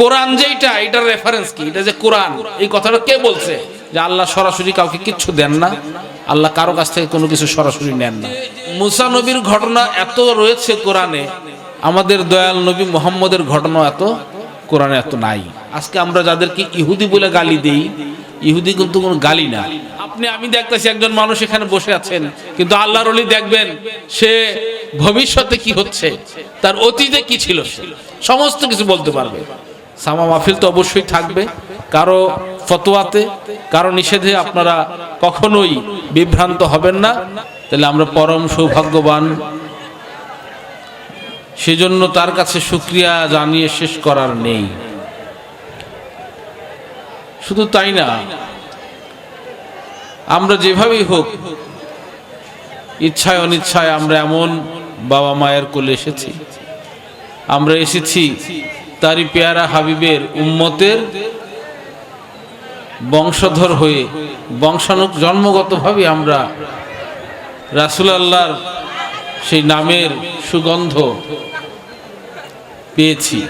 কোরআন যেটা এটার রেফারেন্স কি? এটা যে কোরআন, এই কথাটা কে বলছে? যে আল্লাহ সরাসরি কাউকে কিচ্ছু দেন না, আল্লাহ কারও কাছ থেকে কোনো কিছু সরাসরি নেন না। মুসা নবীর ঘটনা এত রয়েছে কোরআনে, আমাদের দয়াল নবী মোহাম্মদের ঘটনা এত, কোরআনে এত নাই। আজকে আমরা যাদেরকে ইহুদি বলে গালি দেই, ইহুদি কিন্তু কোনো গালি না। আপনি, আমি দেখতেছি একজন মানুষ এখানে বসে আছেন, কিন্তু আল্লাহর অলি দেখবেন, সে ভবিষ্যতে কি হচ্ছে, তার অতীতে কি ছিল সে, সমস্ত কিছু বলতে পারবে। সামা মাহফিল তো অবশ্যই থাকবে। কারও ফতোয়াতে, কারও নিষেধে আপনারা কখনোই বিভ্রান্ত হবেন না। তাহলে আমরা পরম সৌভাগ্যবান। সেজন্য তার কাছে শুক্রিয়া জানিয়ে শেষ করার নেই। শুধু তাই না, আমরা যেভাবেই হোক, ইচ্ছায় অনিচ্ছায় আমরা এমন বাবা মায়ের কোলে এসেছি। আমরা এসেছি তারই পেয়ারা হাবিবের উম্মতের বংশধর হয়ে বংশানু জন্মগতভাবে আমরা রাসুল আল্লাহর সেই নামের সুগন্ধ পেয়েছি।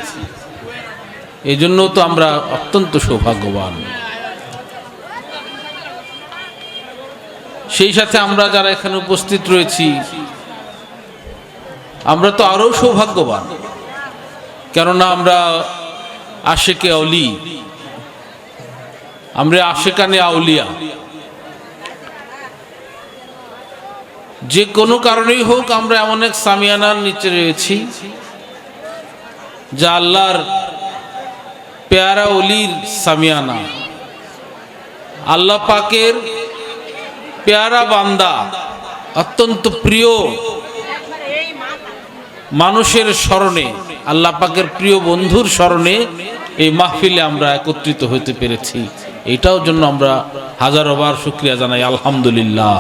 এই জন্য তো আমরা অত্যন্ত সৌভাগ্যবান। সেই সাথে আমরা যারা এখানে উপস্থিত রয়েছি, আমরা তো আরও সৌভাগ্যবান। কেননা আমরা আশেকে অলি। আমরা আশেকানে আউলিয়া। যে কোনো কারণেই হোক আমরা এমন এক সামিয়ানার নিচে রয়েছি, যা আল্লাহর পেয়ারা অলির সামিয়ানা। আল্লাহ পাকের পেয়ারা বান্দা, অত্যন্ত প্রিয় মানুষের স্মরণে, আল্লাহ পাকের প্রিয় বন্ধুর স্মরণে এই মাহফিলে আমরা একত্রিত হইতে পেরেছি। এটাও জন্য আমরা হাজারোবার শুক্রিয়া জানাই, আলহামদুলিল্লাহ।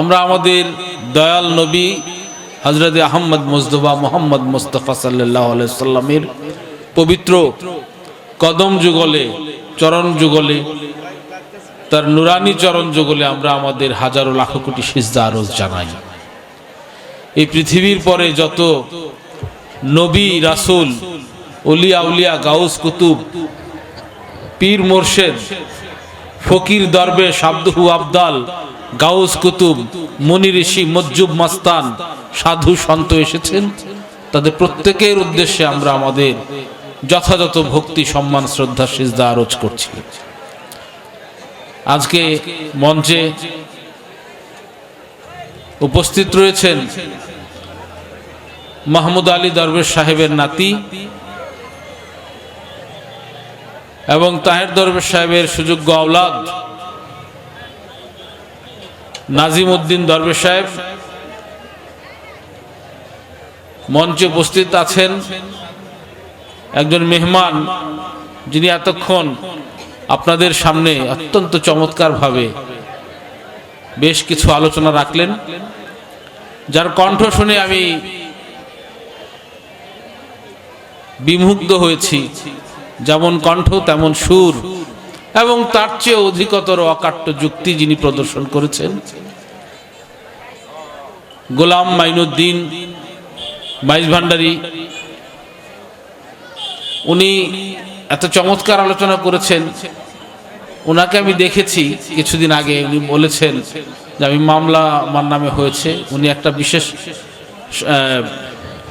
আমরা আমাদের দয়াল নবী হজরত আহমদ মুজদবা মোহাম্মদ মুস্তফা সাল্লাহ সাল্লামের পবিত্র কদম যুগলে, চরণ যুগলে তার নুরানি চরণ যুগলে আমরা আমাদের হাজারো লাখ কোটি সিজদা আরজ জানাই। এই পৃথিবীর পরে যত নবী, রাসুল অলিয়া উলিয়া, গাউস, কুতুব, পীর, মোর্শেদ, ফকির দরবে শাব্দহু আবদাল, গাউস, কুতুব, মনি ঋষি, মজ্জুব, মাস্তান, সাধু, সন্ত এসেছেন। তাদের প্রত্যেকের উদ্দেশ্যে আমরা আমাদের যথাযথ ভক্তি, সম্মান, শ্রদ্ধা, সিজদা আরজ করছি। আজকে মঞ্চে উপস্থিত রয়েছেন মাহমুদ আলী দরবেশ সাহেবের নাতি এবং তাহের দরবেশ সাহেবের সুযোগ্য আওলাদ নাজিম উদ্দিন দরবেশ সাহেব। মঞ্চে উপস্থিত আছেন একজন মেহমান যিনি এতক্ষণ আপনাদের সামনে অত্যন্ত চমৎকারভাবে বেশ কিছু আলোচনা রাখলেন। যার কণ্ঠ শুনে আমি বিমুগ্ধ হয়েছি। যেমন কণ্ঠ, তেমন সুর এবং তার চেয়ে অধিকতর অকাট্য যুক্তি যিনি প্রদর্শন করেছেন। গোলাম মাইনুদ্দিন মাইজ ভান্ডারী, উনি এত চমৎকার আলোচনা করেছেন। ওনাকে আমি দেখেছি কিছুদিন আগে, উনি বলেছেন যে আমি মামলা আমার নামে হয়েছে। উনি একটা বিশেষ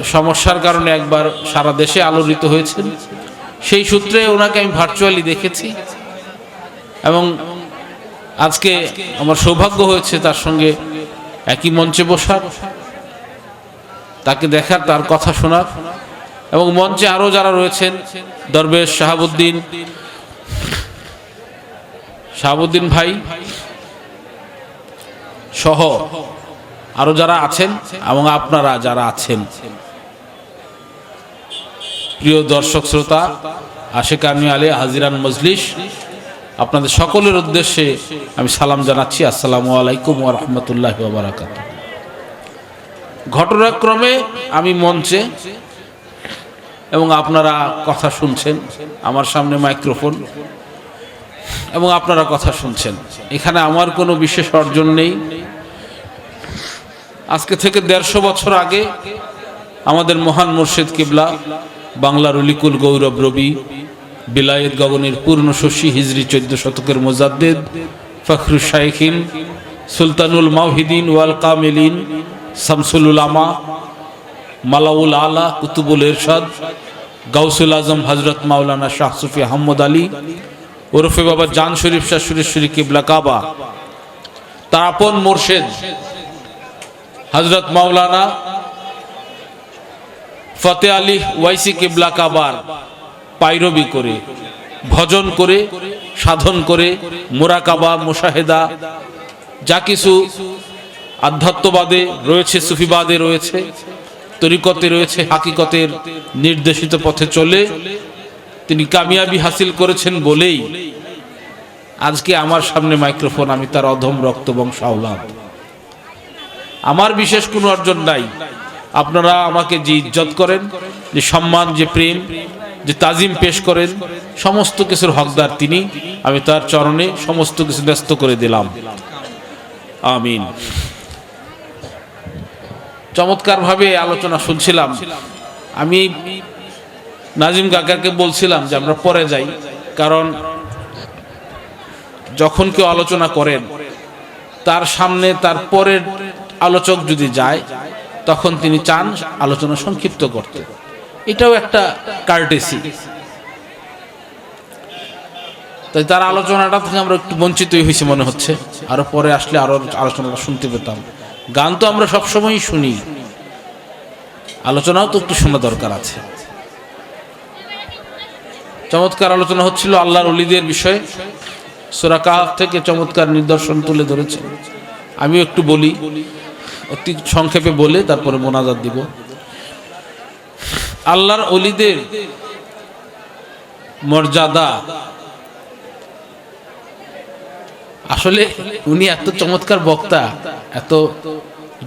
সমস্যার কারণে একবার সারা দেশে আলোড়িত হয়েছেন। সেই সূত্রে ওনাকে আমি ভার্চুয়ালি দেখেছি। এবং আজকে আমার সৌভাগ্য হয়েছে তার সঙ্গে একই মঞ্চে বসার, তাকে দেখার, তার কথা শোনার। এবং মঞ্চে আরও যারা রয়েছেন, দরবেশ শাহাবুদ্দিন শাহাবুদ্দিন ভাই সহ আরও যারা আছেন এবং আপনারা যারা আছেন। প্রিয় দর্শক শ্রোতা, আশেক আনমি আলী, হাজিরান মজলিস, আপনাদের সকলের উদ্দেশ্যে আমি সালাম জানাচ্ছি। আসসালামু আলাইকুম ওয়া রাহমাতুল্লাহি ঘটনাক্রমে আমি মঞ্চে এবং আপনারা কথা শুনছেন। আমার সামনে মাইক্রোফোন। এবং আপনারা কথা শুনছেন। এখানে আমার কোনো বিশেষ অর্জন নেই। আজকে থেকে দেড়শো বছর আগে আমাদের মহান মুর্শিদ কিবলা, বাংলার উলিকুল গৌরব রবি, বিলায়েত গগনের পূর্ণ শশী হিজরি চোদ্দ শতকের মোজাদ্দেদ ফখরুল শাইখিন, সুলতানুল মাহিদিন ওয়াল কামিলিন, শামসুল উলামা, মালাউল আলা কুতুবুল এরশাদ গাউসুল আজম হজরত মাওলানা শাহ সুফি আহমদ আলী, ওরফে বাবা জান শরীফ শাহ সুরেশ্বরী কিবলা কাবা, তার আপন মোর্শেদ হজরত মাওলানা ফতে আলী ওয়াইসি কিবলা কাবার পাইরবি করে, ভজন করে, সাধন করে মোরাকাবা মুশাহেদা, যা কিছু আধ্যাত্মবাদে রয়েছে, সুফিবাদে রয়েছে তরিকতে রয়েছে, হাকিকতের নির্দেশিত পথে চলে। তিনি কামিয়াবি হাসিল করেছেন বলেই, আজকে আমার সামনে মাইক্রোফোন, আমি তার অধম রক্ত বংশ আওলাদ। আমার বিশেষ কোনো অর্জন নাই। আপনারা আমাকে যে ইজ্জত করেন, যে সম্মান, যে প্রেম, যে তাজিম পেশ করেন, সমস্ত কিছুর হকদার তিনি, আমি তার চরণে সমস্ত কিছু ব্যস্ত করে দিলাম। আমিন। চমৎকারভাবে আলোচনা শুনছিলাম। আমি নাজিম কাকাকে বলছিলাম যে আমরা পরে যাই, কারণ যখন কেউ আলোচনা করেন, তার সামনে তার পরের আলোচক যদি যায়, তখন তিনি চান আলোচনা সংক্ষিপ্ত করতে। এটাও একটা কার্টেসি তাই তার আলোচনাটা থেকে আমরা একটু বঞ্চিতই হয়েছি মনে হচ্ছে। আরও পরে আসলে আরও আলোচনাটা শুনতে পেতাম। গান তো আমরা সবসময়ই শুনি। আলোচনাও তো একটু শোনা দরকার আছে। চমৎকার আলোচনা হচ্ছিল আল্লাহর অলিদের বিষয়ে। সুরাকাহ থেকে চমৎকার নিদর্শন তুলে ধরেছে। আমিও একটু বলি, অতি সংক্ষেপে বলে তারপরে মোনাজাত দিব। আল্লাহর অলিদের মর্যাদা আসলে উনি এত চমৎকার বক্তা, এত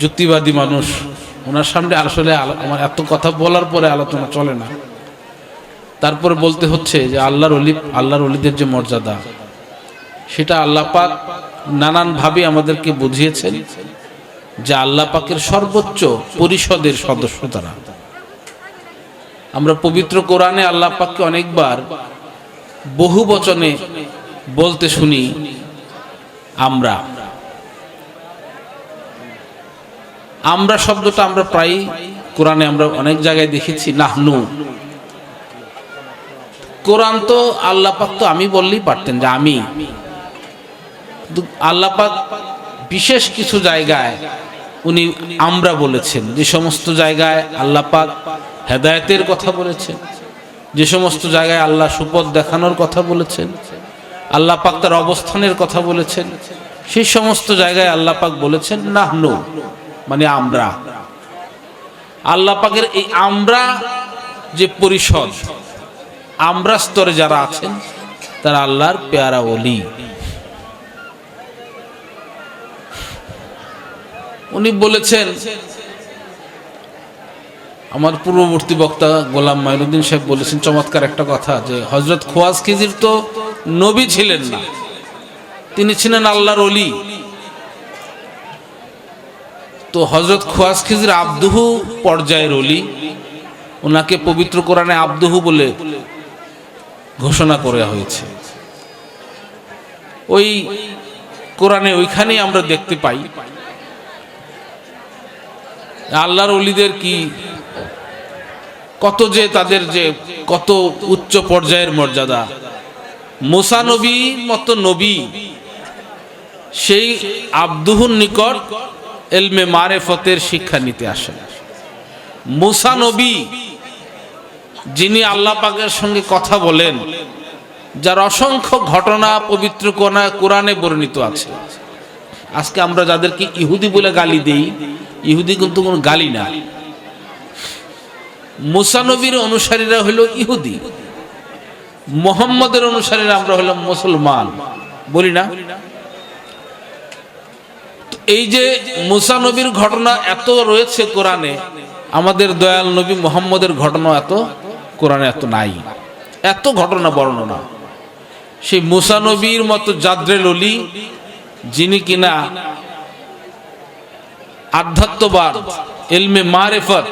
যুক্তিবাদী মানুষ। ওনার সামনে আসলে আমার এত কথা বলার পরে আলোচনা চলে না। তারপরে বলতে হচ্ছে যে আল্লাহর অলি আল্লাহর অলিদের যে মর্যাদা, সেটা আল্লাহ পাক নানানভাবে আমাদেরকে বুঝিয়েছেন যে আল্লাহ পাকের সর্বোচ্চ পরিষদের সদস্য তারা। আমরা পবিত্র কোরআনে আল্লাহ পাককে অনেকবার বহু বচনে বলতে শুনি আমরা। আমরা শব্দটা আমরা প্রায় কোরআনে আমরা অনেক জায়গায় দেখেছি, নাহনু। কোরআন তো আল্লাহ পাক তো আমি বললেই পারতেন যে আমি। কিন্তু আল্লাহ পাক বিশেষ কিছু জায়গায় উনি আমরা বলেছেন। যে সমস্ত জায়গায় আল্লাহ পাক হেদায়েতের কথা বলেছেন। যে সমস্ত জায়গায় আল্লাহ সুপথ দেখানোর কথা বলেছেন। আল্লাহ পাক তার অবস্থানের কথা বলেছেন। সেই সমস্ত জায়গায় আল্লাহ পাক বলেছেন, নাহনু মানে আমরা। আল্লাহ পাকের এই আমরা যে পরিষদ, আমরা স্তরে যারা আছেন, তারা আল্লাহর পেয়ারা অলি উনি বলেছেন, আমার পূর্ববর্তী বক্তা গোলাম মাইনুদ্দিন সাহেব বলেছেন, চমৎকার একটা কথা যে হজরত খোয়াজ খিজির তো নবী ছিলেন না। তিনি ছিলেন আল্লাহর অলি তো হজরত খোয়াজ খিজির আব্দুহু পর্যায়ের অলি ওনাকে পবিত্র কোরআনে আব্দুহু বলে ঘোষণা করা হয়েছে। ওই কোরআনে ওইখানেই আমরা দেখতে পাই। আল্লাহর অলিদের কি কত যে তাদের যে কত উচ্চ পর্যায়ের মর্যাদা। মুসা নবীর মতো নবী। সেই আব্দুহুর নিকট এলমে মারেফতের শিক্ষা নিতে আসেন। মুসা নবী, যিনি আল্লাহ পাকের সঙ্গে কথা বলেন, যার অসংখ্য ঘটনা পবিত্র কোনা- কোরআনে বর্ণিত আছে। আজকে আমরা যাদেরকে ইহুদি বলে গালি দেই, ইহুদি কিন্তু কোনো গালি না। মুসানবীর অনুসারীরা হলো ইহুদি। মোহাম্মদের অনুসারীরা আমরা হলাম মুসলমান। বলি না? এই যে মুসা নবীর ঘটনা এত রয়েছে কোরআনে, আমাদের দয়াল নবী মোহাম্মদের ঘটনা এত, কোরআনে এত নাই। এত ঘটনা বর্ণনা। সেই মুসা নবীর মতো জাদ্রেল অলি, যিনি কিনা আধ্যাত্মবাদ, এলমে মারেফত,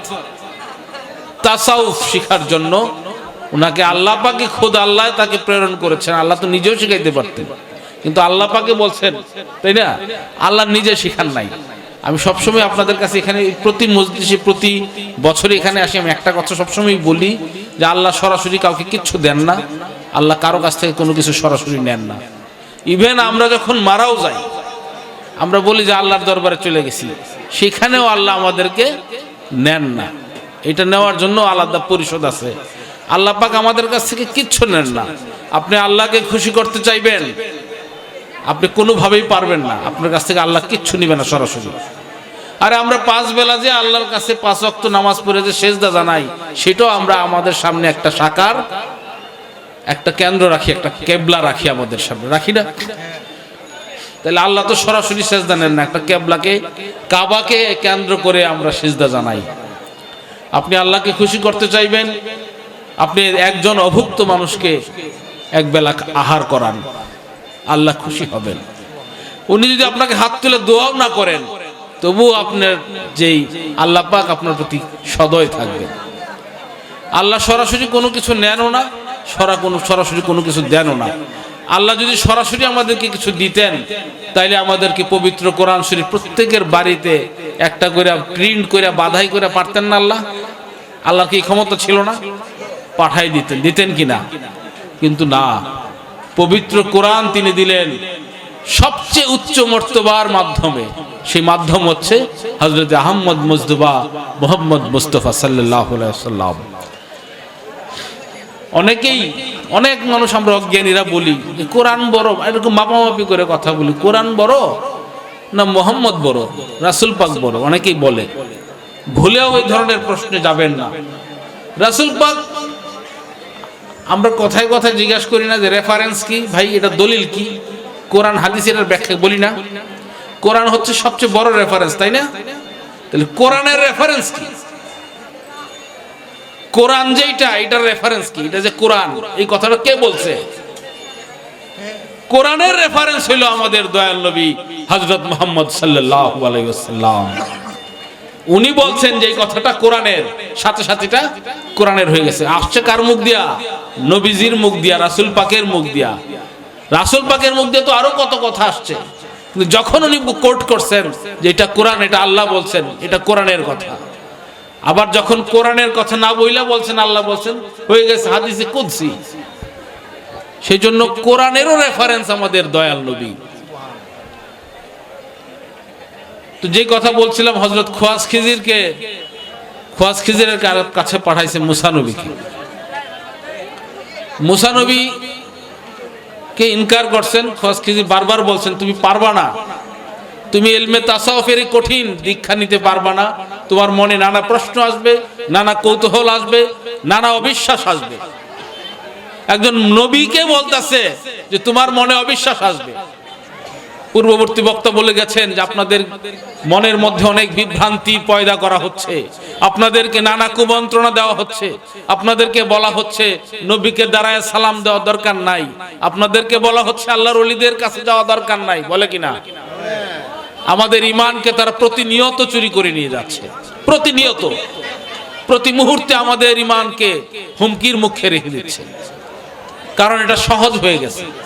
তাসাউফ শিখার জন্য ওনাকে আল্লাহ পাকে খোদ আল্লাহ তাকে প্রেরণ করেছেন। আল্লাহ তো নিজেও শিখাইতে পারতেন। কিন্তু আল্লাহ পাকে বলছেন, তাই না? আল্লাহ নিজে শিখান নাই। আমি সবসময় আপনাদের কাছে এখানে প্রতি মসজিদে প্রতি বছরে এখানে আসি। আমি একটা কথা সবসময় বলি যে আল্লাহ সরাসরি কাউকে কিচ্ছু দেন না। আল্লাহ কারও কাছ থেকে কোনো কিছু সরাসরি নেন না। ইভেন আমরা যখন মারাও যাই, আমরা বলি যে আল্লাহর দরবারে চলে গেছি। সেখানেও আল্লাহ আমাদেরকে নেন না। এটা নেওয়ার জন্য আলাদা পরিষদ আছে। আল্লাহ পাক আমাদের কাছ থেকে কিচ্ছু নেন না। আপনি আল্লাহকে খুশি করতে চাইবেন, আপনি কোনোভাবেই পারবেন না। আপনার কাছ থেকে আল্লাহ কিচ্ছু নিবে না সরাসরি। আরে আমরা পাঁচ বেলা যে আল্লাহর কাছে পাঁচ অক্ত নামাজ পড়ে যে সেজদা জানাই, সেটাও আমরা আমাদের সামনে একটা সাকার একটা কেন্দ্র রাখি, একটা কেবলা রাখি আমাদের সামনে। রাখি না? তাহলে আল্লাহ তো সরাসরি সেজদা নেন না। একটা কেবলাকে, কাবাকে কেন্দ্র করে আমরা সেজদা জানাই। আপনি আল্লাহকে খুশি করতে চাইবেন আপনি একজন অভুক্ত মানুষকে এক বেলা আহার করান, আল্লাহ খুশি হবেন। উনি যদি আপনাকে হাত তুলে দোয়াও না করেন, তবুও আপনার যেই আল্লাহ পাক আপনার প্রতি সদয় থাকবেন আল্লাহ সরাসরি কোনো কিছু নেনও না, সরা কোনো সরাসরি কোনো কিছু দেনও না। আল্লাহ যদি সরাসরি আমাদেরকে কিছু দিতেন, তাইলে আমাদেরকে পবিত্র কোরআন শরীফ প্রত্যেকের বাড়িতে একটা করে প্রিন্ট করে বাধাই করে পারতেন না আল্লাহ। আল্লাহর কি ক্ষমতা ছিল না? পাঠাই দিতেন দিতেন কি না কিন্তু না। পবিত্র কোরআন তিনি দিলেন সবচেয়ে উচ্চ মর্তবার মাধ্যমে। সেই মাধ্যম হচ্ছে হজরত আহম্মদ মুজদুবা মোহাম্মদ মুস্তফা সাল্লাহ সাল্লাম অনেকেই, অনেক মানুষ আমরা অজ্ঞানীরা বলি কোরআন বড়। এরকম মাপামাপি করে কথা বলি, কোরআন বড় না মোহাম্মদ বড়, রাসুল পাক বড়? অনেকেই বলে। ভুলেও ওই ধরনের প্রশ্নে যাবেন না। রাসুল পাক আমরা কথায় কথায় জিজ্ঞাসা করি না যে রেফারেন্স কি? ভাই, এটা দলিল কি? কোরআন, হাদিসের ব্যাখ্যা বলি না। কোরআন হচ্ছে সবচেয়ে বড় রেফারেন্স তাই না? তাহলে কোরআনের রেফারেন্স কি? কোরআন যেটা এটার রেফারেন্স কি? এটা যে কোরআন, এই কথাটা কে বলছে? কোরআনের রেফারেন্স হইল আমাদের দয়াল নবী হজরত মোহাম্মদ সাল্লাল্লাহু আলাইহি ওয়াসাল্লাম। উনি বলছেন যে কথাটা কোরআনের, সাথে সাথে এটা কোরআনের হয়ে গেছে। আসছে কার মুখ দিয়া? নবীজির মুখ দিয়া, রাসুল পাকের মুখ দিয়া। রাসুল পাকের মুখ দিয়ে তো আরও কত কথা আসছে। কিন্তু যখন উনি কোর্ট করছেন যে এটা কোরআন, এটা আল্লাহ বলছেন, এটা কোরআনের কথা। আবার যখন কোরআনের কথা না বইলা বলছেন, আল্লাহ বলছেন, হয়ে গেছে হাদিসে কুদসি। সেই জন্য কোরআনেরও রেফারেন্স আমাদের দয়াল নবী। তো যে কথা বলছিলাম হজরত খোয়াজ খিজিরকে, খোয়াজ খিজিরের কাছে পাঠাইছে মুসানবীকে মুসানবী কে ইনকার করছেন? খোয়াজ খিজির বারবার বলছেন, তুমি পারবা না। তুমি এলমে তাসাউফের এই কঠিন, দীক্ষা নিতে পারবা না। তোমার মনে নানা প্রশ্ন আসবে, নানা কৌতূহল আসবে, নানা অবিশ্বাস আসবে। একজন নবীকে বলতেছে যে, তোমার মনে অবিশ্বাস আসবে। পূর্ববর্তী বক্তা বলে গেছেন যে আপনাদের মনের মধ্যে অনেক বিভ্রান্তি পয়দা করা হচ্ছে। আপনাদেরকে নানা কুমন্ত্রণা দেওয়া হচ্ছে। আপনাদেরকে বলা হচ্ছে, নবীকে দাঁড়ায় সালাম দেওয়া দরকার নাই। আপনাদেরকে বলা হচ্ছে, আল্লাহর অলিদের কাছে যাওয়া দরকার নাই। বলে কিনা? আমাদের ইমানকে তারা প্রতিনিয়ত চুরি করে নিয়ে যাচ্ছে। প্রতিনিয়ত। প্রতি মুহূর্তে আমাদের ইমানকে হুমকির মুখে রেখে দিচ্ছে। কারণ এটা সহজ হয়ে গেছে।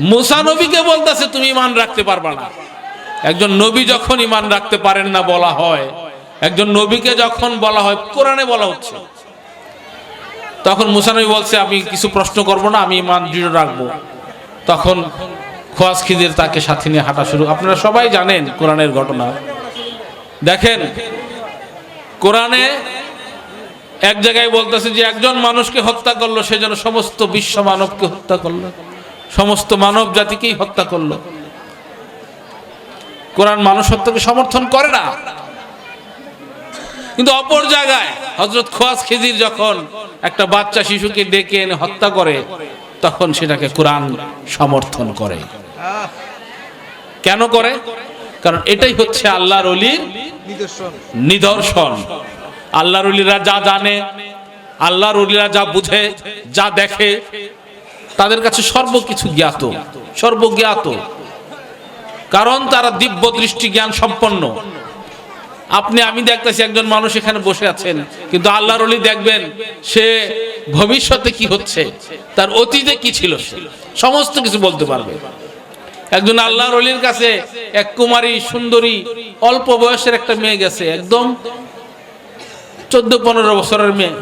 মুসা নবীকে বলতেছে, তুমি ইমান রাখতে পারবা না। একজন নবী যখন ইমান রাখতে পারেন না বলা হয়, একজন নবীকে যখন বলা হয়, কোরআনে বলা হচ্ছে। তখন মুসা নবী বলছে, আমি কিছু প্রশ্ন করব না, আমি ইমান দৃঢ় রাখব। তখন খোয়াজ তাকে সাথে নিয়ে হাঁটা শুরু। আপনারা সবাই জানেন কোরআনের ঘটনা। দেখেন, কোরআনে এক জায়গায় বলতেছে যে, একজন মানুষকে হত্যা করল সেজন্য সমস্ত বিশ্ব মানবকে হত্যা করল। সমস্ত মানব জাতিকেই হত্যা করল। কোরআন মানুষ হত্যাকে সমর্থন করে না। কিন্তু অপর জায়গায় হজরত খোয়াজ খিজির যখন একটা বাচ্চা শিশুকে ডেকে এনে হত্যা করে, তখন সেটাকে কোরআন সমর্থন করে। কেন করে? কারণ এটাই হচ্ছে আল্লাহর অলির নিদর্শন। নিদর্শন আল্লাহর অলিরা যা জানে, আল্লাহর অলিরা যা বুঝে, যা দেখে তাদের কাছে সর্বকিছু জ্ঞাত, সর্বজ্ঞাত। কারণ তারা দিব্য দৃষ্টি জ্ঞান সম্পন্ন। আপনি, আমি দেখতেছি একজন মানুষ এখানে বসে আছেন, কিন্তু আল্লাহর অলি দেখবেন, সে ভবিষ্যতে কি হচ্ছে, তার অতীতে কি ছিল সমস্ত কিছু বলতে পারবে। একজন আল্লাহর অলির কাছে এক কুমারী, সুন্দরী, অল্প বয়সের একটা মেয়ে গেছে, একদম চোদ্দ পনেরো বছরের মেয়ে।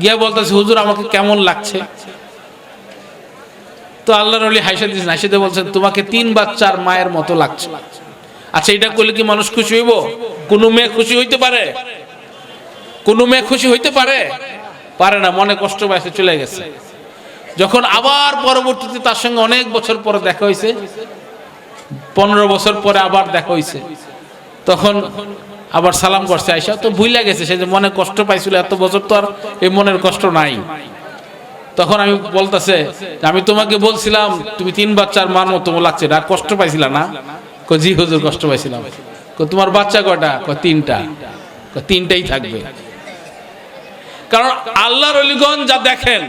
গিয়া বলতেছে, হুজুর, আমাকে কেমন লাগছে? তো আল্লাহর অলি হাইসা দিয়েছেন হাইসাতে বলছেন, তোমাকে তিন বাচ্চার মায়ের মতো লাগছে। আচ্ছা এটা করলে কি মানুষ খুশি হইব? কোনো মেয়ে খুশি হইতে পারে? কোনো মেয়ে খুশি হইতে পারে? পারে না, মনে কষ্ট পাইছে, চলে গেছে। যখন আবার পরবর্তীতে তার সঙ্গে অনেক বছর পরে দেখা হয়েছে পনেরো বছর পরে আবার দেখা হয়েছে তখন আবার সালাম করছে আইসা তো ভুইলা গেছে, সে যে মনে কষ্ট পাইছিল, এত বছর তো আর এই মনের কষ্ট নাই। তখন আমি বলতেছে, আমি তোমাকে বলছিলাম, তুমি তিন বাচ্চার মার মতো লাগছে। আর কষ্ট পাইছিলা না। জি হুজুর, কষ্ট পাইছিলাম। তোমার বাচ্চা কই তিনটা। তিনটাই থাকবে। কারণ আল্লাহর অলিগঞ্জ যা দেখেন,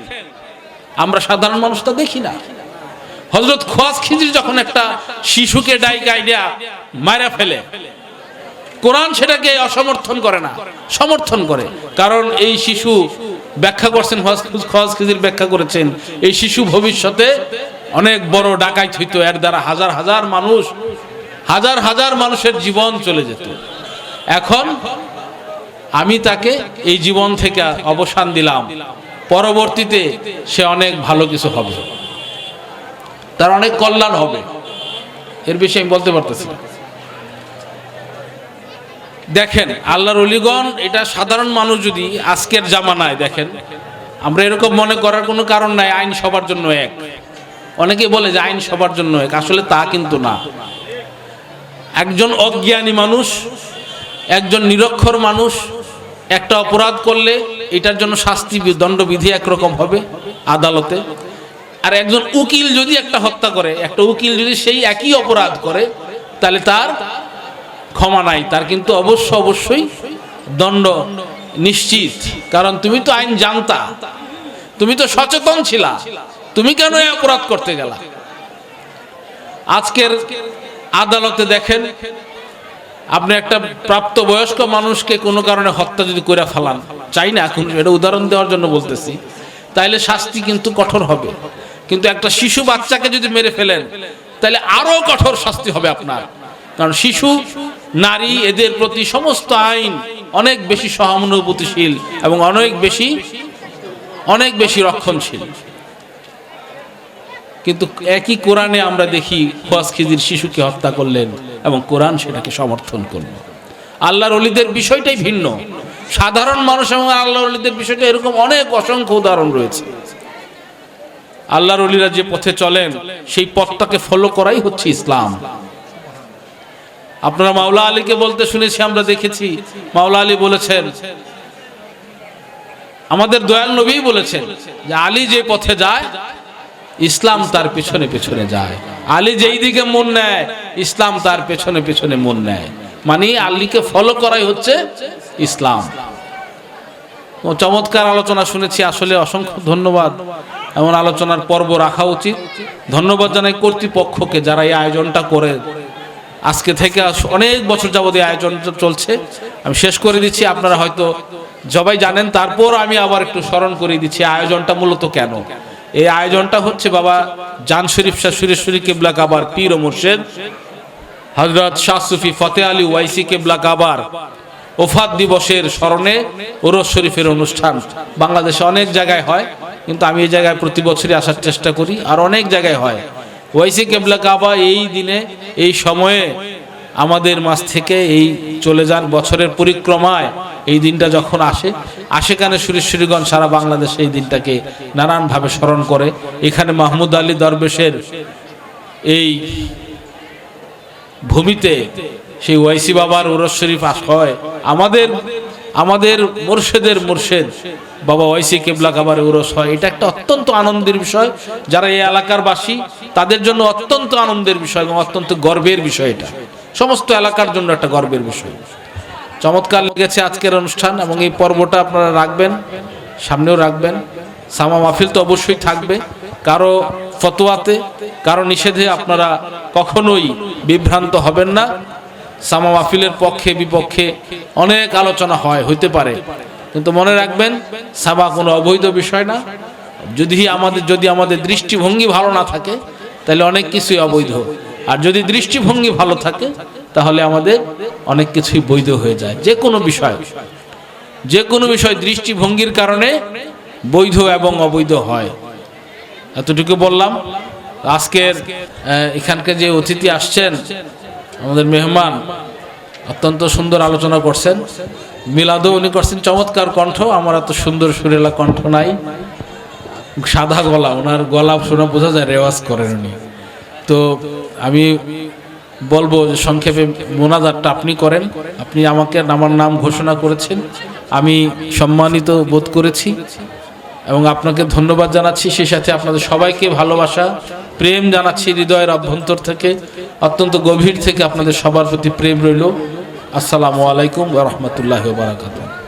আমরা সাধারণ মানুষ তা দেখি না। হজরত খোয়াজ খিজির যখন একটা শিশুকে ডাইক আইডিয়া মারা ফেলে, কোরআন সেটাকে অসমর্থন করে না, সমর্থন করে। কারণ এই শিশু ব্যাখ্যা করছেন খোয়াজ খিজির ব্যাখ্যা করেছেন। এই শিশু ভবিষ্যতে অনেক বড় ডাকাইত হইতো, এর দ্বারা হাজার হাজার মানুষ, হাজার হাজার মানুষের জীবন চলে যেত। এখন আমি তাকে এই জীবন থেকে অবসান দিলাম। পরবর্তীতে সে অনেক ভালো কিছু হবে। তার অনেক কল্যাণ হবে। এর বিষয়ে আমি বলতে পারতেছি না। দেখেন, আল্লাহর অলিগণ, এটা সাধারণ মানুষ যদি আজকের জামানায় দেখেন, আমরা এরকম মনে করার কোনো কারণ নাই, আইন সবার জন্য এক। অনেকে বলে যে আইন সবার জন্য এক, আসলে তা কিন্তু না। একজন অজ্ঞানী মানুষ, একজন নিরক্ষর মানুষ, একটা অপরাধ করলে এটার জন্য শাস্তি দণ্ডবিধি একরকম হবে আদালতে। আর একজন উকিল যদি একটা হত্যা করে, একটা উকিল যদি সেই একই অপরাধ করে, তাহলে তার ক্ষমা নাই, তার কিন্তু অবশ্য অবশ্যই দণ্ড নিশ্চিত। কারণ তুমি তো আইন জানতা, তুমি তো সচেতন ছিলা, তুমি কেন এই অপরাধ করতে গেলা? আজকের আদালতে দেখেন, আপনি একটা প্রাপ্ত বয়স্ক মানুষকে কোনো কারণে হত্যা যদি করে ফেলান, চাই না এখন, এটা উদাহরণ দেওয়ার জন্য বলতেছি, তাইলে শাস্তি কিন্তু কঠোর হবে। কিন্তু একটা শিশু বাচ্চাকে যদি মেরে ফেলেন তাহলে আরও কঠোর শাস্তি হবে আপনার। কারণ শিশু, নারী এদের প্রতি সমস্ত আইন অনেক বেশি সহানুভূতিশীল এবং অনেক বেশি অনেক বেশি রক্ষণশীল। কিন্তু একই কোরআনে আমরা দেখি খোয়াজ খিজির শিশুকে হত্যা করলেন এবং কোরআন সেটাকে সমর্থন করল। আল্লাহর অলিদের বিষয়টাই ভিন্ন। সাধারণ মানুষ এবং আল্লাহর অলিদের বিষয়টা এরকম অনেক অসংখ্য উদাহরণ রয়েছে। আল্লাহর অলিরা যে পথে চলেন, সেই পথটাকে ফলো করাই হচ্ছে ইসলাম। আপনারা মাওলা আলীকে বলতে শুনেছি, আমরা দেখেছি। মাওলা আলী বলেছেন, আমাদের দয়াল নবী বলেছেন যে আলী যে পথে যায়, ইসলাম তার পেছনে পেছনে যায়। আলী যেই দিকে মন নেয়, ইসলাম তার পেছনে পেছনে মন নেয়। মানে আলীকে ফলো করাই হচ্ছে ইসলাম। চমৎকার আলোচনা শুনেছি, আসলে অসংখ্য ধন্যবাদ। এমন আলোচনার পর্ব রাখা উচিত। ধন্যবাদ জানাই কর্তৃপক্ষকে যারা এই আয়োজনটা করে। আজকে থেকে অনেক বছর যাবত এই আয়োজন চলছে। আমি শেষ করে দিচ্ছি, আপনারা হয়তো সবাই জানেন, তারপর আমি আবার একটু স্মরণ করে দিচ্ছি আয়োজনটা মূলত কেন? এই আয়োজনটা হচ্ছে বাবা জান শরীফ শাহ সুরেশ্বরী কেবলা কাবার পীর ও মুর্শেদ হজরত শাহ সুফি ফতে আলী ওয়াইসি কেবলা কাবার ওফাত দিবসের স্মরণে ওরস শরীফের অনুষ্ঠান। বাংলাদেশে অনেক জায়গায় হয়, কিন্তু আমি এই জায়গায় প্রতি বছরই আসার চেষ্টা করি, আর অনেক জায়গায় হয়। ওয়াইসি কেবলা কাবা এই দিনে, এই সময়ে আমাদের মাস থেকে এই চলে যান বছরের পরিক্রমায়। এই দিনটা যখন আসে আশেকানে সুরেশ্বরীগঞ্জ সারা বাংলাদেশে এই দিনটাকে নানানভাবে স্মরণ করে। এখানে মাহমুদ আলী দরবেশের এই ভূমিতে সেই ওয়াইসি বাবার উরস শরীফ আস হয় আমাদের আমাদের মুর্শেদের মুর্শেদ। বাবা ওয়াইসি কেবলা কাবার উরস হয়। এটা একটা অত্যন্ত আনন্দের বিষয়। যারা এই এলাকার বাসী, তাদের জন্য অত্যন্ত আনন্দের বিষয় এবং অত্যন্ত গর্বের বিষয় এটা। সমস্ত এলাকার জন্য একটা গর্বের বিষয়। চমৎকার লেগেছে আজকের অনুষ্ঠান এবং এই পর্বটা আপনারা রাখবেন, সামনেও রাখবেন। সামা মাহফিল তো অবশ্যই থাকবে। কারও ফতোয়াতে, কারও নিষেধে আপনারা কখনোই বিভ্রান্ত হবেন না। সামা মাহফিলের পক্ষে, বিপক্ষে অনেক আলোচনা হয়, হইতে পারে। কিন্তু মনে রাখবেন, সাবা কোনো অবৈধ বিষয় না। যদি আমাদের যদি আমাদের দৃষ্টিভঙ্গি ভালো না থাকে, তাহলে অনেক কিছুই অবৈধ। আর যদি দৃষ্টিভঙ্গি ভালো থাকে, তাহলে আমাদের অনেক কিছুই বৈধ হয়ে যায়। যে কোনো বিষয়, যে কোনো বিষয় দৃষ্টিভঙ্গির কারণে বৈধ এবং অবৈধ হয়। এতটুকু বললাম। আজকের এখানকার যে অতিথি আসছেন আমাদের মেহমান অত্যন্ত সুন্দর আলোচনা করছেন। মিলাদও উনি করছেন। চমৎকার কণ্ঠ। আমার এত সুন্দর সুরেলা কণ্ঠ নাই। সাদা গলা। ওনার গলা শুনে বোঝা যায় রেওয়াজ করেন উনি। তো আমি বলব যে সংক্ষেপে মোনাজারটা আপনি করেন। আপনি আমাকে আমার নাম ঘোষণা করেছেন। আমি সম্মানিত বোধ করেছি। এবং আপনাকে ধন্যবাদ জানাচ্ছি। সেই সাথে আপনাদের সবাইকে ভালোবাসা। প্রেম জানাচ্ছি হৃদয়ের অভ্যন্তর থেকে, অত্যন্ত গভীর থেকে আপনাদের সবার প্রতি প্রেম রইল। আসসালামু আলাইকুম রহমতুল্লাহ বারাকাতুহ।